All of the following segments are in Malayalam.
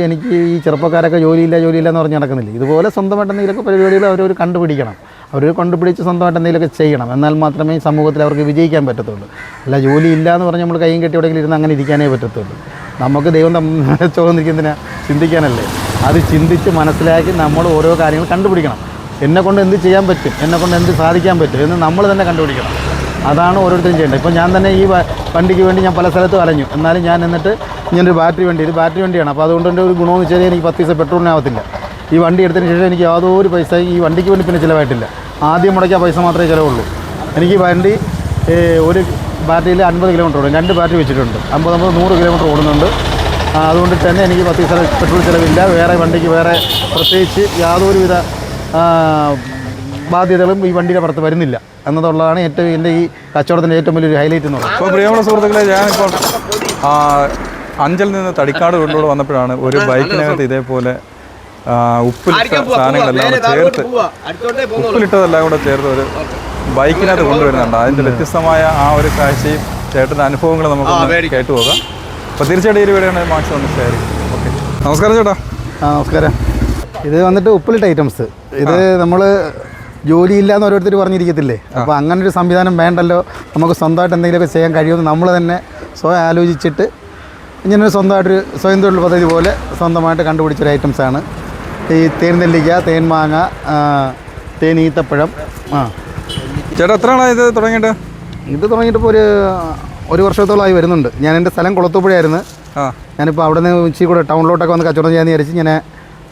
എനിക്ക് ഈ ചെറുപ്പക്കാരൊക്കെ ജോലിയില്ല ജോലിയില്ല എന്ന് പറഞ്ഞ് നടക്കുന്നില്ല. ഇതുപോലെ സ്വന്തമായിട്ട് എന്തെങ്കിലുമൊക്കെ പരിപാടികൾ അവർ കണ്ടുപിടിക്കണം. അവർ കണ്ടുപിടിച്ച് സ്വന്തമായിട്ട് എന്തെങ്കിലുമൊക്കെ ചെയ്യണം. എന്നാൽ മാത്രമേ സമൂഹത്തിൽ അവർക്ക് വിജയിക്കാൻ പറ്റത്തുള്ളൂ. അല്ല ജോലി ഇല്ല എന്ന് പറഞ്ഞ് നമ്മൾ കൈയും കെട്ടി എവിടെയെങ്കിലും ഇരുന്ന് അങ്ങനെ ഇരിക്കാനേ പറ്റത്തുള്ളൂ. നമുക്ക് ദൈവം ചോദിക്കുന്നതിന് ചിന്തിക്കാനല്ലേ? അത് ചിന്തിച്ച് മനസ്സിലാക്കി നമ്മൾ ഓരോ കാര്യങ്ങൾ കണ്ടുപിടിക്കണം. എന്നെ കൊണ്ട് എന്ത് ചെയ്യാൻ പറ്റും? എന്നെ കൊണ്ട് എന്ത് സാധിക്കാൻ പറ്റും? എന്ന് നമ്മൾ തന്നെ കണ്ടുപിടിക്കണം. അതാണ് ഓരോരുത്തരും ചെയ്യേണ്ടത്. ഇപ്പോൾ ഞാൻ തന്നെ ഈ വണ്ടിക്ക് വേണ്ടി ഞാൻ പല സ്ഥലത്തും അലഞ്ഞു. എന്നാലും ഞാൻ എന്നിട്ട് ഇങ്ങനൊരു ബാറ്ററി വണ്ടി ഇത് ബാറ്ററി വണ്ടിയാണ്. അപ്പോൾ അതുകൊണ്ട് എന്റെ ഒരു ഗുണമെന്ന് വെച്ചാൽ എനിക്ക് പത്ത് ദിവസം പെട്രോളിനാവത്തില്ല ഈ വണ്ടി എടുത്തതിന് ശേഷം എനിക്ക് യാതൊരു പൈസ ഈ വണ്ടിക്ക് വേണ്ടി പിന്നെ ചിലവായിട്ടില്ല. ആദ്യം മുടക്കിയ പൈസ മാത്രമേ ചിലവുള്ളൂ. എനിക്ക് വണ്ടി ഒരു ബാറ്ററിയിൽ അൻപത് കിലോമീറ്റർ ഓടും. രണ്ട് ബാറ്ററി വെച്ചിട്ടുണ്ട്. അമ്പത് അമ്പത് നൂറ് കിലോമീറ്റർ ഓടുന്നുണ്ട്. അതുകൊണ്ട് തന്നെ എനിക്ക് പത്ത് ദിവസം പെട്രോൾ ചിലവില്ല. വേറെ വണ്ടിക്ക് വേറെ പ്രത്യേകിച്ച് യാതൊരുവിധ ബാധ്യതകളും ഈ വണ്ടിയുടെ പുറത്ത് വരുന്നില്ല. എന്നതുള്ളതാണ് ഏറ്റവും എന്റെ ഈ കച്ചവടത്തിന്റെ ഏറ്റവും വലിയൊരു ഹൈലൈറ്റ് എന്ന് പറയുന്നത്. അപ്പോൾ പ്രിയമുള്ള സുഹൃത്തുക്കളെ ഞാനിപ്പോൾ അഞ്ചൽ നിന്ന് തടിക്കാട് കൊണ്ടുകൂടെ വന്നപ്പോഴാണ് ഒരു ബൈക്കിനകത്ത് ഇതേപോലെ ഉപ്പിൽ ഉപ്പിലിട്ട സാധനങ്ങളെല്ലാം കൂടെ ചേർത്ത് ഉപ്പിലിട്ടതെല്ലാം കൂടെ ചേർത്ത് ഒരു ബൈക്കിനകത്ത് കൊണ്ടുവരുന്നുണ്ട്. അതിന്റെ വ്യത്യസ്തമായ ആ ഒരു കാഴ്ചയും ചേട്ടന്റെ അനുഭവങ്ങൾ നമുക്ക് കേട്ടു പോകാം. അപ്പോൾ തീർച്ചയായിട്ടും ഈ ഒരു വീഡിയോ മാക്സ് ഒന്ന് ഷെയർ ഓക്കെ നമസ്കാരം ചേട്ടാ. ആ നമസ്കാരം. ഇത് വന്നിട്ട് ഉപ്പിലിട്ട ഐറ്റംസ് ഇത് നമ്മൾ ജോലിയില്ല എന്ന് ഓരോരുത്തർ പറഞ്ഞിരിക്കത്തില്ലേ? അപ്പോൾ അങ്ങനെ ഒരു സംവിധാനം വേണ്ടല്ലോ. നമുക്ക് സ്വന്തമായിട്ട് എന്തെങ്കിലുമൊക്കെ ചെയ്യാൻ കഴിയുമെന്ന് നമ്മൾ തന്നെ സ്വയം ആലോചിച്ചിട്ട് ഇങ്ങനെ സ്വന്തമായിട്ടൊരു സ്വയം തൊഴിൽ പദ്ധതി പോലെ സ്വന്തമായിട്ട് കണ്ടുപിടിച്ചൊരു ഐറ്റംസാണ് ഈ തേൻ നെല്ലിക്ക തേൻ മാങ്ങ തേൻ ഈത്തപ്പഴം ആ. ചേട്ടാ എത്ര നാളായി ഇത് തുടങ്ങിയിട്ട്? ഇത് തുടങ്ങിയിട്ടിപ്പോൾ ഒരു ഒരു വർഷത്തോളമായി വരുന്നുണ്ട്. ഞാൻ എന്റെ സ്ഥലം കുളത്തൂപ്പുഴയായിരുന്നു. ആ. ഞാനിപ്പോൾ അവിടെ നിന്ന് ഉച്ചി കൂടെ ടൗണിലോട്ടൊക്കെ വന്ന് കച്ചവടം ചെയ്യാൻ വിചാരിച്ച് ഞാൻ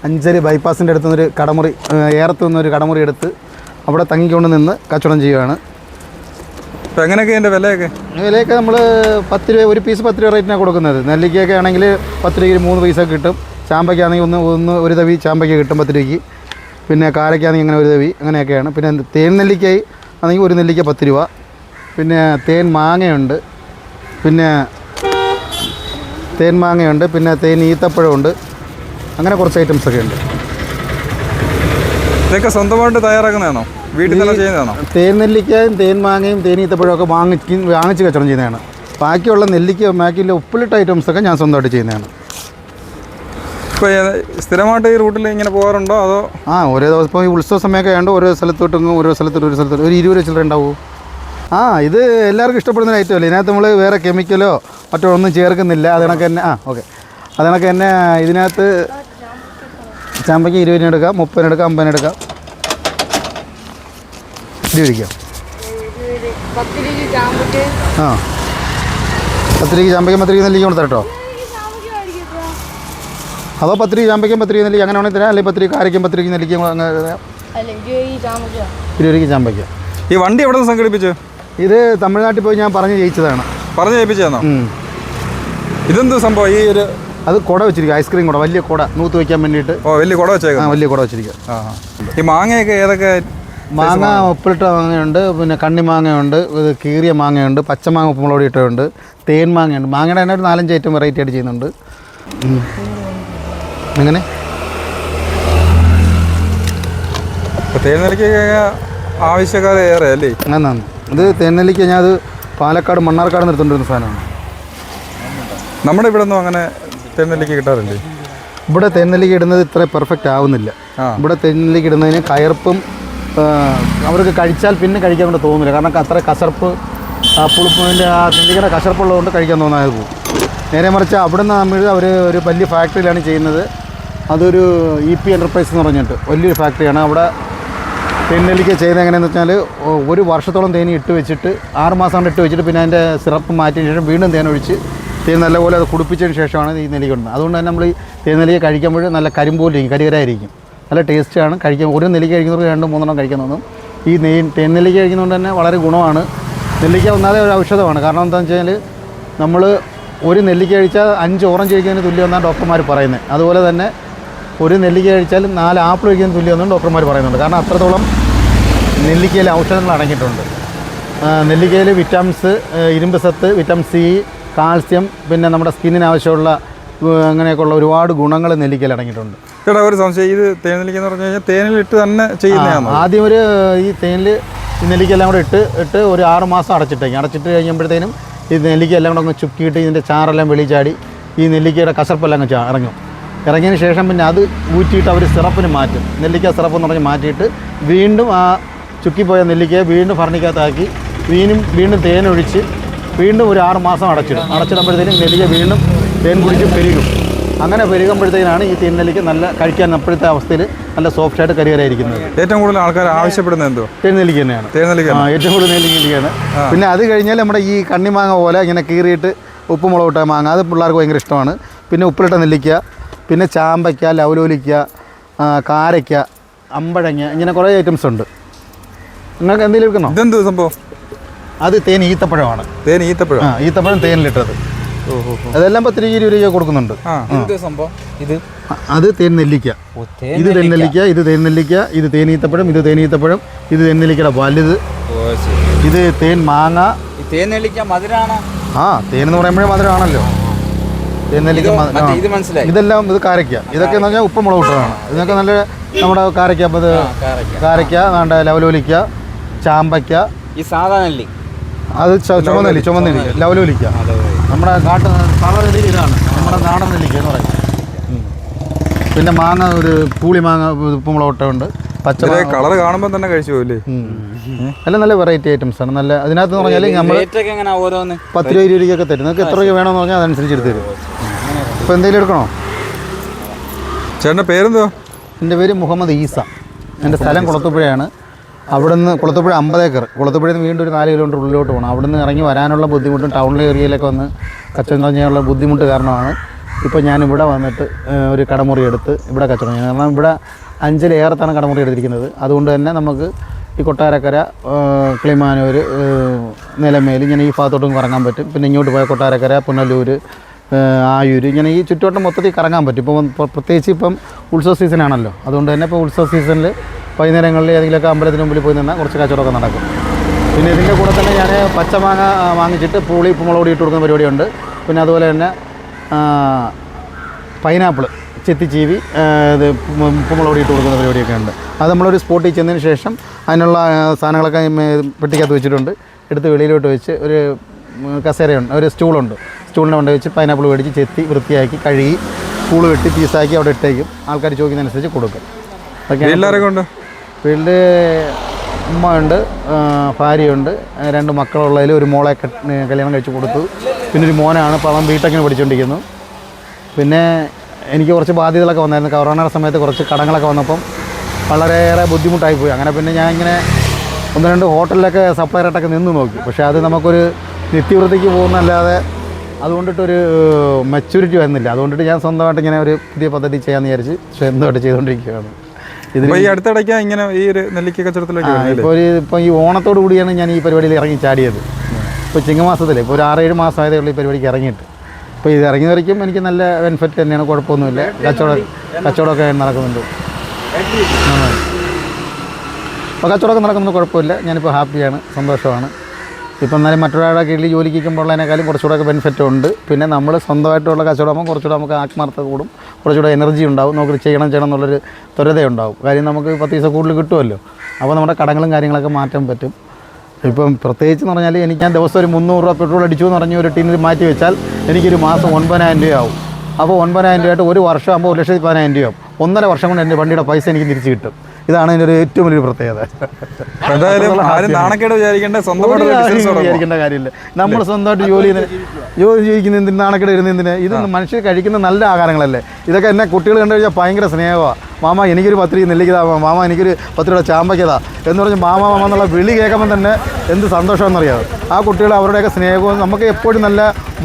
അഞ്ചരി ബൈപ്പാസിന്റെ അടുത്ത് നിന്നൊരു കടമുറി ഏറത്ത് നിന്നൊരു കടമുറി എടുത്ത് അവിടെ തങ്ങിക്കൊണ്ട് നിന്ന് കച്ചവടം ചെയ്യുകയാണ് അപ്പോൾ എങ്ങനെയൊക്കെ ഇതിന്റെ വിലയൊക്കെ? വിലയൊക്കെ നമ്മൾ പത്ത് രൂപ ഒരു പീസ് പത്ത് രൂപ റേറ്റിനാണ് കൊടുക്കുന്നത്. നെല്ലിക്കയൊക്കെ ആണെങ്കിൽ പത്ത് രൂപയ്ക്ക് മൂന്ന് പൈസ കിട്ടും. ചാമ്പയ്ക്കാണെങ്കിൽ ഒന്ന് ഒന്ന് ഒരു തവി ചാമ്പയ്ക്ക കിട്ടും പത്ത് രൂപയ്ക്ക്. പിന്നെ കാരയ്ക്കാണെങ്കിൽ അങ്ങനെ ഒരു തവി അങ്ങനെയൊക്കെയാണ്. പിന്നെ തേൻ നെല്ലിക്കായി ആണെങ്കിൽ ഒരു നെല്ലിക്ക പത്ത് രൂപ. പിന്നെ തേൻ മാങ്ങയുണ്ട്. പിന്നെ തേൻ മാങ്ങയുണ്ട്. പിന്നെ തേൻ ഈത്തപ്പഴമുണ്ട്. അങ്ങനെ കുറച്ച് ഐറ്റംസ് ഒക്കെ ഉണ്ട്. ഇതൊക്കെ സ്വന്തമായിട്ട് തയ്യാറാക്കുന്നതാണോ? വീട്ടിൽ തന്നെ ചെയ്യുന്നതാണോ? തേൻ നെല്ലിക്കയും തേൻ മാങ്ങയും തേൻ ഈത്തപ്പഴവും ഒക്കെ വാങ്ങിച്ച് വാങ്ങിച്ച് കച്ചവടം ചെയ്യുന്നതാണ്. ബാക്കിയുള്ള നെല്ലിക്ക മാക്കിയുള്ള ഉപ്പിലിട്ട ഐറ്റംസ് ഒക്കെ ഞാൻ സ്വന്തമായിട്ട് ചെയ്യുന്നതാണ്. ഇപ്പോൾ സ്ഥിരമായിട്ട് ഈ റൂട്ടിൽ ഇങ്ങനെ പോകാറുണ്ടോ? അതോ ആ ഓരോ ദിവസം ഇപ്പോൾ ഈ ഉത്സവ സമയമൊക്കെ ആയതുകൊണ്ട് ഓരോ സ്ഥലത്തോട്ടും ഓരോ സ്ഥലത്തോട്ട് ഒരു സ്ഥലത്തോട്ട് ഒരു ഇരുപത് ചില്ലറ ഉണ്ടാവും. ആ ഇത് എല്ലാവർക്കും ഇഷ്ടപ്പെടുന്ന ഐറ്റം അല്ലേ? ഇതിനകത്ത് നമ്മൾ വേറെ കെമിക്കലോ മറ്റോ ഒന്നും ചേർക്കുന്നില്ല. അതിനൊക്കെ തന്നെ ആ ഓക്കെ അതിനൊക്കെ തന്നെ ഇതിനകത്ത് ചാമ്പയ്ക്ക് ഇരുപതിനെടുക്കാം മുപ്പതിനെടുക്കാം മുപ്പതിന് പത്തിരിക്ക്? ആ. പത്ത് രൂപയ്ക്ക് ചാമ്പയ്ക്കും പത്ത് രൂപ നെല്ലിക്ക് കൊടുത്തോ കേട്ടോ. അതോ പത്ത് രൂപ ചാമ്പയ്ക്കും പത്ത് രൂപ നെല്ലിക്ക് അങ്ങനെ വേണമെങ്കിൽ തരാം. അല്ലെങ്കിൽ പത്ത് രൂപ കാരയ്ക്കും പത്ത് രൂപയ്ക്ക് നെല്ലിക്കും അങ്ങനെ തരാം. ഇരുപത് രൂപയ്ക്ക് ചാമ്പയ്ക്ക ഈ വണ്ടി എവിടെ നിന്ന് സംഘടിപ്പിച്ചു? ഇത് തമിഴ്നാട്ടിൽ പോയി ഞാൻ പറഞ്ഞു ജയിച്ചതാണ്. പറഞ്ഞു ജയിപ്പിച്ചതാണോ. ഇതെന്ത് സംഭവം? ഈ ഒരു അത് കുട വെച്ചിരിക്കുക ഐസ്ക്രീം കുട. വലിയ കുട. നൂത്ത് വെക്കാൻ വേണ്ടിയിട്ട്. ഓ വലിയ കുട ആ വെച്ചേക്കാം വലിയ കുട വെച്ചിരിക്കുക. ഈ മാങ്ങയൊക്കെ ഏതൊക്കെ മാങ്ങ ഉപ്പിലിട്ട മാങ്ങയുണ്ട് പിന്നെ കണ്ണി മാങ്ങയുണ്ട് കീറിയ മാങ്ങയുണ്ട് പച്ചമാങ്ങ ഉപ്പുമുളക് ഇട്ടുണ്ട് തേൻ മാങ്ങയുണ്ട്. മാങ്ങയുടെ തന്നെ ഒരു നാലഞ്ച് ഐറ്റം വെറൈറ്റി ആയിട്ട് ചെയ്യുന്നുണ്ട്. അങ്ങനെ തേനിലയ്ക്കൊക്കെ ആവശ്യക്കാർ ഏറെ അല്ലേ? എന്നാന്ന് ഇത് തേനെല്ലിക്ക ഞാൻ അത് പാലക്കാട് മണ്ണാർക്കാട് നിർത്തുകൊണ്ടിരുന്ന സാധനമാണ്. നമ്മുടെ ഇവിടെ ഒന്നും അങ്ങനെ തേൻനെല്ലിക്ക കിട്ടാറില്ലേ? ഇവിടെ തേൻനെല്ലിക്ക ഇടുന്നത് ഇത്ര പെർഫെക്റ്റ് ആവുന്നില്ല. ഇവിടെ തേൻനെല്ലിക്ക ഇടുന്നതിന് കയർപ്പും അവർക്ക് കഴിച്ചാൽ പിന്നെ കഴിക്കാൻ കൊണ്ട് തോന്നില്ല കാരണം അത്ര കസർപ്പ് ആ പുളിപ്പിന്റെ ആ നെല്ലിക്കയുടെ കസർപ്പുള്ളതുകൊണ്ട് കഴിക്കാൻ തോന്നാതെ പോകും. നേരെ മറിച്ച് അവിടെ നിന്ന് നമ്മൾ അവർ ഒരു വലിയ ഫാക്ടറിയിലാണ് ചെയ്യുന്നത്. അതൊരു ഇ പി എന്റർപ്രൈസ് എന്ന് പറഞ്ഞിട്ട് വലിയൊരു ഫാക്ടറിയാണ്. അവിടെ തേനെല്ലിക്ക ചെയ്യുന്നത് എങ്ങനെയാണെന്ന് വെച്ചാൽ ഒരു വർഷത്തോളം തേനി ഇട്ട് വെച്ചിട്ട് ആറ് കൊണ്ട് ഇട്ട് വെച്ചിട്ട് പിന്നെ അതിന്റെ സിറപ്പ് മാറ്റിയതിന് ശേഷം വീണ്ടും തേൻ ഒഴിച്ച് തേൻ നല്ലപോലെ അത് കുടിപ്പിച്ചതിന് ശേഷമാണ് ഈ നെല്ലിക്ക അതുകൊണ്ട് തന്നെ നമ്മൾ ഈ കഴിക്കുമ്പോൾ നല്ല കരിമ്പോലിരിക്കും കരികരായിരിക്കും. നല്ല ടേസ്റ്റാണ്. കഴിക്കാൻ ഒരു നെല്ലിക്ക കഴിക്കുന്നവർക്ക് രണ്ടും മൂന്നെണ്ണം കഴിക്കുന്നതും ഈ നെയ് തേൻ നെല്ലിക്ക കഴിക്കുന്നതുകൊണ്ട് തന്നെ വളരെ ഗുണമാണ്. നെല്ലിക്ക ഒന്നാതെ ഒരു ഔഷധമാണ്. കാരണം എന്താണെന്ന് വെച്ചാൽ നമ്മൾ ഒരു നെല്ലിക്ക കഴിച്ചാൽ അഞ്ച് ഓറഞ്ച് കഴിക്കുന്നതിന് തുല്യമെന്നാണ് ഡോക്ടർമാർ പറയുന്നത്. അതുപോലെ തന്നെ ഒരു നെല്ലിക്ക കഴിച്ചാൽ നാല് ആപ്പിൾ കഴിക്കുന്നതിന് തുല്യമെന്നും ഡോക്ടർമാർ പറയുന്നുണ്ട് കാരണം അത്രത്തോളം നെല്ലിക്കയിൽ ഔഷധങ്ങൾ അടങ്ങിയിട്ടുണ്ട്. നെല്ലിക്കയിൽ വിറ്റാമിൻസ് ഇരുമ്പ് സത്ത് വിറ്റാമിൻ സി കാൽസ്യം പിന്നെ നമ്മുടെ സ്കിന്നിന് ആവശ്യമുള്ള അങ്ങനെയൊക്കെയുള്ള ഒരുപാട് ഗുണങ്ങൾ നെല്ലിക്കയിൽ അടങ്ങിയിട്ടുണ്ട്. ചേട്ടാ ഒരു സംശയം. ഇത് തേനിലയ്ക്ക് എന്ന് പറഞ്ഞു കഴിഞ്ഞാൽ തേനിലിട്ട് തന്നെ ചെയ്യുന്നതാണ്? ആദ്യം ഒരു ഈ തേനിൽ ഈ നെല്ലിക്ക എല്ലാം കൂടെ ഇട്ട് ഇട്ട് ഒരു ആറ് മാസം അടച്ചിട്ടേക്കും. അടച്ചിട്ട് കഴിയുമ്പോഴത്തേനും ഈ നെല്ലിക്ക എല്ലാം കൂടെ അങ്ങ് ചുക്കിയിട്ട് ഇതിന്റെ ചാറെല്ലാം വെളി ചാടി ഈ നെല്ലിക്കയുടെ കസർപ്പെല്ലാം അങ്ങ് ഇറങ്ങും. ഇറങ്ങിയതിന് ശേഷം പിന്നെ അത് ഊറ്റിയിട്ട് അവർ സിറപ്പിന് മാറ്റും. നെല്ലിക്ക സിറപ്പ് എന്ന് പറഞ്ഞ് മാറ്റിയിട്ട് വീണ്ടും ആ ചുക്കിപ്പോയ നെല്ലിക്കയെ വീണ്ടും ഫർണിക്കകത്താക്കി വീണ്ടും വീണ്ടും തേനൊഴിച്ച് വീണ്ടും ഒരു ആറ് മാസം അടച്ചിടും. അടച്ചിടുമ്പോഴത്തേനും നെല്ലിക്ക വീണ്ടും തേൻ കുടിച്ച് പെരുകും. അങ്ങനെ വരുമ്പോഴത്തേക്കാണ് ഈ തേൻനല്ലിക്ക നല്ല കഴിക്കാൻ അപ്പോഴത്തെ അവസ്ഥയിൽ നല്ല സോഫ്റ്റ് ആയിട്ട് കരിയറായിരിക്കുന്നത്. ഏറ്റവും കൂടുതൽ ആൾക്കാർ ആവശ്യപ്പെടുന്നത് എന്തോ തിരുനെല്ലിക്ക് തന്നെയാണ്. തിരുനെല്ലിക്ക് ആ ഏറ്റവും കൂടുതൽ നെല്ലിക്കയാണ് പിന്നെ അത് കഴിഞ്ഞാൽ നമ്മുടെ ഈ കണ്ണിമാങ്ങ പോലെ ഇങ്ങനെ കീറിയിട്ട് ഉപ്പ് മുളക് ഇട്ട മാങ്ങ അത് പിള്ളേർക്ക് ഭയങ്കര ഇഷ്ടമാണ്. പിന്നെ ഉപ്പിലിട്ട നെല്ലിക്ക പിന്നെ ചാമ്പയ്ക്ക ലവലോലിക്ക ആ, കാരയ്ക്ക അമ്പഴങ്ങ ഇങ്ങനെ കുറേ ഐറ്റംസ് ഉണ്ട്. നിങ്ങൾക്ക് എന്തെങ്കിലും ഇതെന്ത് സംഭവം? അത് തേൻ ഈത്തപ്പഴമാണ്. തേൻ ഈത്തപ്പഴം. ആ ഈത്തപ്പഴം തേനിലിട്ടത്. അതെല്ലാം പത്ത് രൂപ ഇരുപത് രൂപ കൊടുക്കുന്നുണ്ട്. സംഭവം? ഇത്? അത് തേൻ നെല്ലിക്ക. ഇത് തേൻ നെല്ലിക്ക. ഇത് തേൻ നെല്ലിക്ക ഇത് തേനീത്തപ്പഴം ഇത് തേനീത്തപ്പഴം ഇത് തേൻ നെല്ലിക്കയുടെ വലുത്. ഇത് തേൻ മാങ്ങ. തേൻ നെല്ലിക്ക മധുരാണ്. ആ തേൻ എന്ന് പറയുമ്പോഴേ മധുരമാണല്ലോ തേൻ നെല്ലിക്ക ഇതെല്ലാം ഇത് കാരയ്ക്ക. ഇതൊക്കെ എന്ന് പറഞ്ഞാൽ ഉപ്പ് മുളക് ഇട്ടതാണ്. ഇതൊക്കെ നല്ല നമ്മുടെ കാരയ്ക്ക അപ്പോൾ കാരക്ക. കാരയ്ക്ക. നമ്മുടെ ലവലോലിക്ക ചാമ്പയ്ക്ക. ഈ സാധാ നെല്ലി. അത് ചുമന്നെല്ലി ചുമന്നെല്ലി ലവലോലിക്ക. നമ്മുടെ കാട്ട് സാധാ നെല്ലിക്ക ഇതാണ്. നമ്മുടെ നാടൻ നെല്ലിക്ക എന്ന് പറയും. പിന്നെ മാങ്ങ ഒരു പൂളി മാങ്ങ ഉപ്പ് മുളക് ഇട്ടുണ്ട് പച്ച കളർ കാണുമ്പോൾ തന്നെ കഴിച്ചു. എല്ലാം നല്ല വെറൈറ്റി ഐറ്റംസ് ആണ്. നല്ല അതിനകത്ത് പറഞ്ഞാൽ നമ്മൾ പത്ത് രൂപ ഇരുപത് രൂപയൊക്കെ തരും. നിങ്ങൾക്ക് എത്ര രൂപ വേണമെന്ന് പറഞ്ഞാൽ അതനുസരിച്ച് എടുത്ത് തരും. എന്തെങ്കിലും എടുക്കണോ? ചേട്ടന്റെ പേരെന്തോ എന്റെ പേര് മുഹമ്മദ് ഈസ. എന്റെ സ്ഥലം കുളത്തുപുഴയാണ് അവിടുന്ന് കുളത്തുപുഴ അമ്പത് ഏക്കർ. കുളത്തുപുഴയിൽ നിന്ന് വീണ്ടും ഒരു നാല് കിലോമീറ്റർ ഉള്ളിലോട്ട് പോകണം. അവിടുന്ന് ഇറങ്ങി വരാനുള്ള ബുദ്ധിമുട്ടും ടൗണിലെ ഏരിയയിലൊക്കെ വന്ന് കച്ചവടം ചെയ്യാനുള്ള ബുദ്ധിമുട്ട് കാരണമാണ്. ഇപ്പോൾ ഞാൻ ഇവിടെ വന്നിട്ട് ഒരു കടമുറി എടുത്ത് ഇവിടെ കച്ചവടം ചെയ്യുന്നത്. കാരണം ഇവിടെ അഞ്ചിലേറത്താണ് കടമുറി എടുത്തിരിക്കുന്നത്. അതുകൊണ്ട് തന്നെ നമുക്ക് ഈ കൊട്ടാരക്കര കിളിമാനൂർ നിലമേൽ ഇങ്ങനെ ഈ ഭാഗത്തോട്ടും കറങ്ങാൻ പറ്റും. പിന്നെ ഇങ്ങോട്ട് പോയ കൊട്ടാരക്കര പുനലൂർ ആയൂർ ഇങ്ങനെ ഈ ചുറ്റുവട്ടം മൊത്തത്തിൽ കറങ്ങാൻ പറ്റും. ഇപ്പോൾ പ്ര- പ്രത്യേകിച്ച് ഇപ്പം ഉത്സവ സീസണാണല്ലോ അതുകൊണ്ട് തന്നെ ഇപ്പോൾ ഉത്സവ സീസണിൽ വൈകുന്നേരങ്ങളിൽ ഏതെങ്കിലുമൊക്കെ അമ്പലത്തിന് മുമ്പിൽ പോയി നിന്നാൽ കുറച്ച് കച്ചവടമൊക്കെ നടക്കും. പിന്നെ ഇതിന്റെ കൂടെ തന്നെ ഞാൻ പച്ചമാങ്ങ വാങ്ങിച്ചിട്ട് പുളി ഉപ്പുമുളക് പൊടി ഇട്ട് കൊടുക്കുന്ന പരിപാടിയുണ്ട്. പിന്നെ അതുപോലെ തന്നെ പൈനാപ്പിൾ ചെത്തിച്ചീവി ഇത് ഉപ്പ് ഉപ്പുമുളക് പൊടി ഇട്ട് കൊടുക്കുന്ന പരിപാടിയൊക്കെ ഉണ്ട്. അത് നമ്മളൊരു സ്പോട്ടിൽ ചെന്നതിന് ശേഷം അതിനുള്ള സാധനങ്ങളൊക്കെ പെട്ടിക്കകത്ത് വെച്ചിട്ടുണ്ട്. എടുത്ത് വെളിയിലോട്ട് വെച്ച് ഒരു കസേരയുണ്ട് ഒരു സ്റ്റൂളുണ്ട്. സ്റ്റൂളിന്റെ കൊണ്ട് വെച്ച് പൈനാപ്പിൾ മേടിച്ച് ചെത്തി വൃത്തിയാക്കി കഴുകി സ്കൂൾ വെട്ടി പീസാക്കി അവിടെ ഇട്ടേക്കും. ആൾക്കാർ ചോദിക്കുന്നതനുസരിച്ച് കൊടുക്കും. എല്ലാവരും കൊണ്ട് വീട്ടിൽ ഉമ്മ ഉണ്ട് ഭാര്യയുണ്ട്. രണ്ട് മക്കളുള്ളതിൽ ഒരു മോളെ കല്യാണം കഴിച്ചു കൊടുത്തു. പിന്നെ ഒരു മോനാണ് ഇപ്പോൾ അവൻ ബിടെക്കിന് പഠിച്ചുകൊണ്ടിരിക്കുന്നു പിന്നെ എനിക്ക് കുറച്ച് ബാധ്യതകളൊക്കെ വന്നായിരുന്നു. കൊറോണയുടെ സമയത്ത് കുറച്ച് കടങ്ങളൊക്കെ വന്നപ്പം വളരെയേറെ ബുദ്ധിമുട്ടായി പോയി. അങ്ങനെ പിന്നെ ഞാൻ ഇങ്ങനെ ഒന്ന് രണ്ട് ഹോട്ടലിലൊക്കെ സപ്ലൈറായിട്ടൊക്കെ നിന്ന് നോക്കി. പക്ഷേ അത് നമുക്കൊരു നിത്യവൃത്തിക്ക് പോകുന്നല്ലാതെ അതുകൊണ്ടിട്ടൊരു മെച്യൂരിറ്റി വരുന്നില്ല. അതുകൊണ്ടിട്ട് ഞാൻ സ്വന്തമായിട്ട് ഇങ്ങനെ ഒരു പുതിയ പദ്ധതി ചെയ്യാമെന്ന് വിചാരിച്ച് സ്വന്തമായിട്ട് ചെയ്തുകൊണ്ടിരിക്കുകയാണ് ഈ അടുത്തിടയ്ക്ക് ഇങ്ങനെ ഈ ഒരു നെല്ലിക്ക കച്ചവടത്തിലേക്ക് ഇപ്പോൾ ഒരു ഇപ്പോൾ ഈ ഓണത്തോടു കൂടിയാണ് ഞാൻ ഈ പരിപാടിയിൽ ഇറങ്ങി ചാടിയത്. ഇപ്പോൾ ചിങ്ങമാസത്തിൽ ഇപ്പോൾ ഒരു ആറേഴ് മാസമായതേ ഉള്ളൂ ഈ പരിപാടിക്ക് ഇറങ്ങിയിട്ട്. ഇപ്പോൾ ഇത് ഇറങ്ങി വരയ്ക്കും എനിക്ക് നല്ല ബെനിഫിറ്റ് തന്നെയാണ് കുഴപ്പമൊന്നുമില്ല. കച്ചവടം കച്ചവടമൊക്കെ നടക്കുന്നുണ്ട്. അപ്പോൾ കച്ചവടമൊക്കെ നടക്കുന്നത് കുഴപ്പമില്ല. ഞാനിപ്പോൾ ഹാപ്പിയാണ് സന്തോഷമാണ്. ഇപ്പം എന്നാലും മറ്റൊരാളുടെ കീഴിൽ ജോലിക്ക് നിൽക്കുമ്പോഴുള്ളതിനേക്കാളും കുറച്ചുകൂടെ ബെനിഫിറ്റ് ഉണ്ട്. പിന്നെ നമ്മൾ സ്വന്തമായിട്ടുള്ള കച്ചവടമാകുമ്പോൾ കുറച്ചുകൂടെ നമുക്ക് ആത്മാർത്ഥത കൂടും. കുറച്ചുകൂടെ എനർജി ഉണ്ടാവും. നമുക്ക് ചെയ്യണം ചെയ്യണം എന്നുള്ളൊരു ത്വരതയുണ്ടാവും. കാര്യം നമുക്ക് പത്ത് ദിവസം കൂടുതൽ കിട്ടുമല്ലോ. അപ്പോൾ നമ്മുടെ കടങ്ങളും കാര്യങ്ങളൊക്കെ മാറ്റാൻ പറ്റും. ഇപ്പം പ്രത്യേകിച്ച് എന്ന് പറഞ്ഞാൽ എനിക്ക് ഞാൻ ദിവസം ഒരു മുന്നൂറ് രൂപ പെട്രോൾ അടിച്ചു എന്ന് പറഞ്ഞ ഒരു ടീമിൽ മാറ്റി വെച്ചാൽ എനിക്കൊരു മാസം ഒൻപതിനായിരം രൂപയാവും അപ്പോൾ ഒൻപതിനായിരം രൂപയായിട്ട് ഒരു വർഷം ആകുമ്പോൾ ഒരു ലക്ഷത്തി പതിനായിരം രൂപയാവും ഒന്നര വർഷം കൊണ്ട് എന്റെ വണ്ടിയുടെ പൈസ എനിക്ക് തിരിച്ച് കിട്ടും. ഇതാണ് അതിന്റെ ഒരു ഏറ്റവും വലിയൊരു പ്രത്യേകത. എന്തായാലും ആരും നാണക്കേട് വിചാരിക്കേണ്ട സ്വന്തമായിട്ട് വിചാരിക്കേണ്ട കാര്യമില്ല. നമ്മൾ സ്വന്തമായിട്ട് ജോലി ജോലി ചെയ്യിക്കുന്ന എന്തിന് നാണക്കേട് വരുന്ന എന്തിന്? ഇത് മനുഷ്യർ കഴിക്കുന്ന നല്ല ആഹാരങ്ങളല്ലേ. ഇതൊക്കെ എന്നെ കുട്ടികൾ കണ്ടു കഴിഞ്ഞാൽ ഭയങ്കര സ്നേഹമാണ് മാമ എനിക്കൊരു പത്ത് രൂപ നെല്ലിക്കതാ. മാമ എനിക്കൊരു പത്ത് രൂപ ചാമ്പയ്ക്കതാ. എന്ന് പറഞ്ഞ് മാമ മാമ എന്നുള്ള വിളി കേൾക്കുമ്പോൾ തന്നെ എന്ത് സന്തോഷമെന്നറിയാം ആ കുട്ടികൾ അവരുടെയൊക്കെ സ്നേഹവും നമുക്ക് എപ്പോഴും നല്ല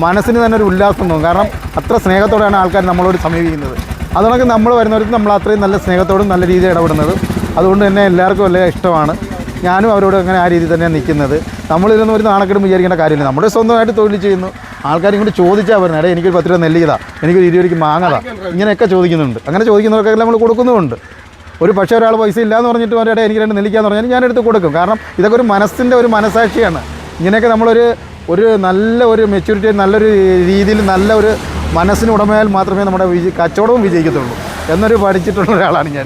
മനസ്സിന് തന്നെ ഒരു ഉല്ലാസം തോന്നും. കാരണം അത്ര സ്നേഹത്തോടെയാണ് ആൾക്കാർ നമ്മളോട് സമീപിക്കുന്നത്. അതുകൊണ്ടൊക്കെ നമ്മൾ വരുന്നവർക്ക് നമ്മൾ അത്രയും നല്ല സ്നേഹത്തോടും നല്ല രീതിയിൽ ഇടപെടുന്നത്. അതുകൊണ്ട് തന്നെ എല്ലാവർക്കും വലിയ ഇഷ്ടമാണ്. ഞാനും അവരോട് അങ്ങനെ ആ രീതിയിൽ തന്നെയാണ് നിൽക്കുന്നത്. നമ്മളിതൊന്നും ഒരു നാണക്കെടും വിചാരിക്കേണ്ട കാര്യമില്ല. നമ്മുടെ സ്വന്തമായിട്ട് തൊഴിൽ ചെയ്യുന്നു. ആൾക്കാർ ഇങ്ങോട്ട് ചോദിച്ചാൽ വരുന്നത് എടേ എനിക്കൊരു പത്ത് രൂപ നെല്ലിയതാ എനിക്കൊരു ഇരുപത് രൂപയ്ക്ക് മാങ്ങതാ. ഇങ്ങനെയൊക്കെ ചോദിക്കുന്നുണ്ട്. അങ്ങനെ ചോദിക്കുന്നവർക്കൊക്കെ നമ്മൾ കൊടുക്കുന്നുമുണ്ട്. ഒരു പക്ഷേ ഒരാൾ പൈസ ഇല്ല എന്ന് പറഞ്ഞിട്ട് ഒരേടെ എനിക്ക് രണ്ട് നെല്ലിക്കാന്ന് പറഞ്ഞാൽ ഞാൻ എടുത്ത് കൊടുക്കും. കാരണം ഇതൊക്കെ ഒരു മനസ്സിന്റെ ഒരു മനസാക്ഷിയാണ്. ഇങ്ങനെയൊക്കെ നമ്മളൊരു ഒരു നല്ല ഒരു മെച്യൂരിറ്റി നല്ലൊരു രീതിയിൽ നല്ല ഒരു മനസ്സിന് ഉടമയാൽ മാത്രമേ നമ്മുടെ വിജയ കച്ചവടവും വിജയിക്കത്തുള്ളൂ. എന്നൊരു പഠിച്ചിട്ടുള്ള ഒരാളാണ് ഞാൻ.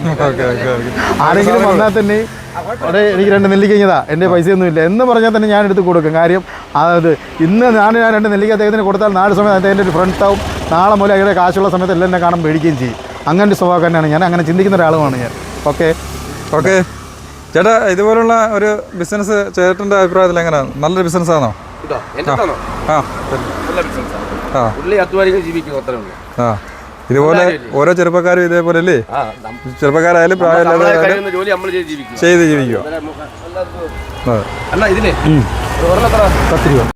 ആരെങ്കിലും വന്നാൽ തന്നെ അവിടെ എനിക്ക് രണ്ട് നെല്ലിക്കഴിഞ്ഞതാ എന്റെ പൈസയൊന്നും ഇല്ല. എന്ന് പറഞ്ഞാൽ തന്നെ ഞാൻ എടുത്ത് കൊടുക്കും. കാര്യം അത് ഇന്ന് ഞാൻ ഞാൻ രണ്ട് നെല്ലിക്ക അദ്ദേഹത്തിന് കൊടുത്താൽ നാല് സമയം അദ്ദേഹത്തിന്റെ ഒരു ഫ്രണ്ട്സ് ആവും. നാളെ മുതൽ അയാളുടെ കാശുള്ള സമയത്ത് എല്ലാം എന്നെ കാണാൻ മേടിക്കുകയും ചെയ്യും. അങ്ങനെ ഒരു തന്നെയാണ് ഞാൻ. അങ്ങനെ ചിന്തിക്കുന്ന ഒരാളുമാണ് ഞാൻ. ഓക്കെ? ഓക്കെ. ചേട്ടാ ഇതുപോലുള്ള ഒരു ബിസിനസ് ചേട്ടന്റെ അഭിപ്രായത്തിൽ എങ്ങനെയാണ്? നല്ലൊരു ബിസിനസ് ആണോ? ഇതോ എന്റെതാണോ ആ. നല്ല ബിസിനസ്സാണ് ആ. പുള്ളി അധ്വാനിക്കും ജീവിക്കും അത്രേ ഉള്ളൂ. ആ. ഇതുപോലെ ഓരോ ചെറുപ്പക്കാരും ഇതേപോലെ അല്ലേ ചെറുപ്പക്കാരായാലും പ്രായമില്ലാതെ ജോലി നമ്മൾ ചെയ്ത് ജീവിക്കും. ചെയ്ത് ജീവിക്കുക. ഇതിന് പത്ത് രൂപ.